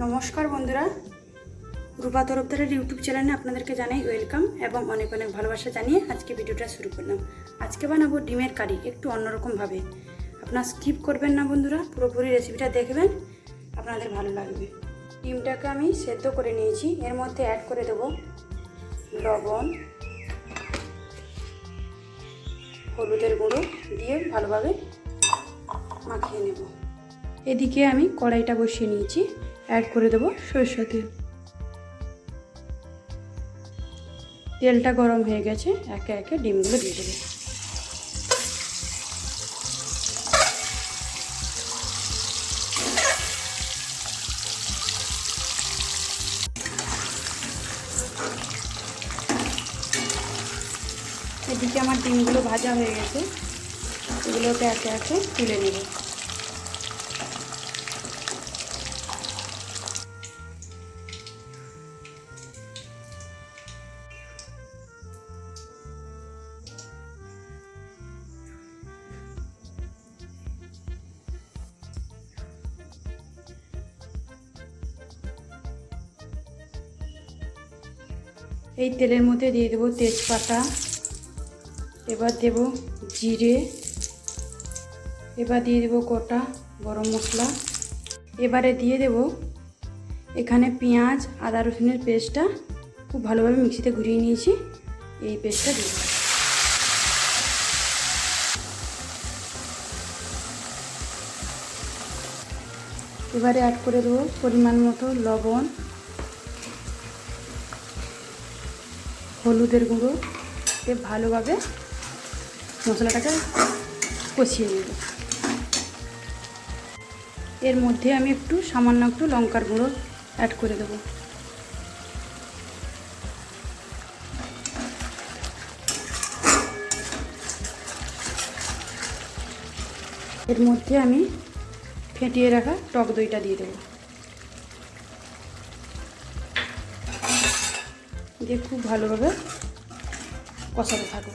নমস্কার বন্ধুরা। রূপা তরফদারের ইউটিউব চ্যানেলে আপনাদেরকে জানাই ওয়েলকাম এবং অনেক অনেক ভালোবাসা জানিয়ে আজকে ভিডিওটা শুরু করলাম। আজকে বানাবো ডিমের কারি একটু অন্যরকমভাবে। আপনার স্কিপ করবেন না বন্ধুরা, পুরোপুরি রেসিপিটা দেখবেন, আপনাদের ভালো লাগবে। ডিমটাকে আমি সেদ্ধ করে নিয়েছি, এর মধ্যে অ্যাড করে দেবো লবণ, হলুদের গুঁড়ো দিয়ে ভালোভাবে মাখিয়ে নেব। এদিকে আমি কড়াইটা বসিয়ে নিয়েছি। অ্যাড করে দেবো সরষের তেল। তেলটা গরম হয়ে গেছে, একে একে ডিমগুলো দিয়ে দেবো। এদিকে আমার ডিমগুলো ভাজা হয়ে গেছে, এগুলোকে একে একে তুলে নেব। এই তেলের মধ্যে দিয়ে দেবো তেজপাতা, এবার দেব জিরে, এবার দিয়ে দেবো গোটা গরম মশলা, এবারে দিয়ে দেব এখানে পেঁয়াজ, আদা রসুনের পেস্টটা খুব ভালোভাবে মিক্সিতে ঘুরিয়ে নিয়েছি, এই পেস্টটা দিয়ে এবারে অ্যাড করে দেবো পরিমাণ মতো লবণ হলুদের গুঁড়ো দিয়ে ভালোভাবে মশলাটাকে কষিয়ে নেব। এর মধ্যে আমি একটু সামান্য একটু লঙ্কার গুঁড়ো অ্যাড করে দেবো। এর মধ্যে আমি ফেটিয়ে রাখা টক দইটা দিয়ে দেবো। দিয়ে খুব ভালোভাবে কষাতে থাকব।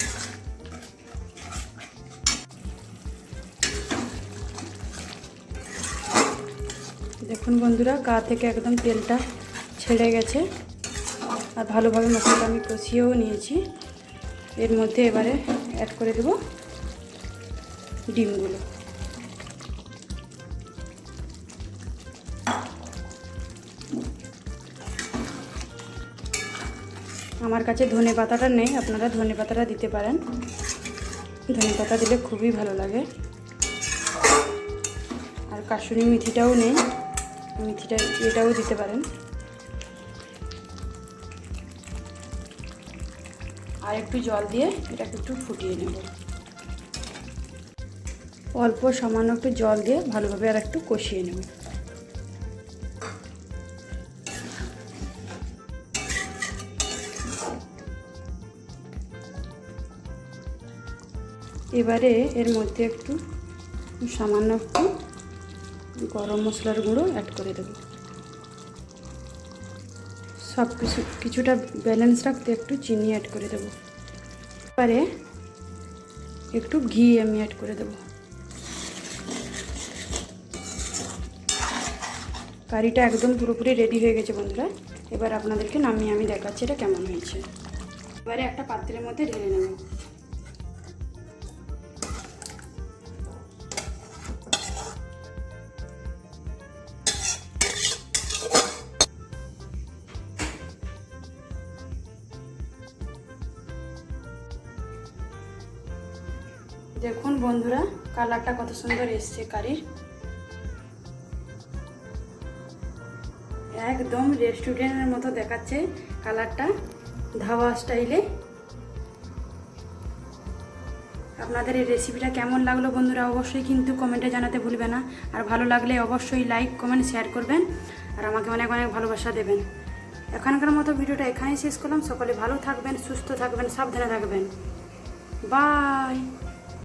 দেখুন বন্ধুরা, গা থেকে একদম তেলটা ছেড়ে গেছে। আর ভালোভাবে মশলাটা আমি কষিয়েও নিয়েছি। এর মধ্যে এবারে অ্যাড করে দেব ডিমগুলো। আমার কাছে ধনে পাতাটা নেই, আপনারা ধনে পাতাটা দিতে পারেন। ধনে পাতা দিলে খুবই ভালো লাগে। আর কাশুরি মেথিটাও নেই, মেথিটা এটাও দিতে পারেন। আর একটু জল দিয়ে এটাকে একটু ফুটিয়ে নেব। অল্প সামান্য একটু জল দিয়ে ভালোভাবে আর একটু কষিয়ে নেব। এবারে এর মধ্যে একটু সামান্য একটু গরম মশলার গুঁড়ো অ্যাড করে দেবো। সব কিছু, কিছুটা ব্যালেন্স রাখতে একটু চিনি অ্যাড করে দেবো। এবারে একটু ঘি আমি অ্যাড করে দেবো। কারিটা একদম পুরোপুরি রেডি হয়ে গেছে বন্ধুরা। এবার আপনাদেরকে নামিয়ে আমি দেখাচ্ছি এটা কেমন হয়েছে। এবারে একটা পাত্রের মধ্যে ঢেলে নেব। দেখুন বন্ধুরা, কালারটা কত সুন্দর এসছে কারির। একদম রেস্টুরেন্টের মতো দেখাচ্ছে কালারটা ধাওয়া স্টাইলে। আপনাদের এই রেসিপিটা কেমন লাগল বন্ধুরা, অবশ্যই কিন্তু কমেন্টে জানাতে ভুলবে না। আর ভালো লাগলে অবশ্যই লাইক কমেন্ট শেয়ার করবেন আর আমাকে অনেক অনেক ভালোবাসা দেবেন। এখানকার মতো ভিডিওটা এখানেই শেষ করলাম। সকলে ভালো থাকবেন, সুস্থ থাকবেন, সাবধানে থাকবেন। বাই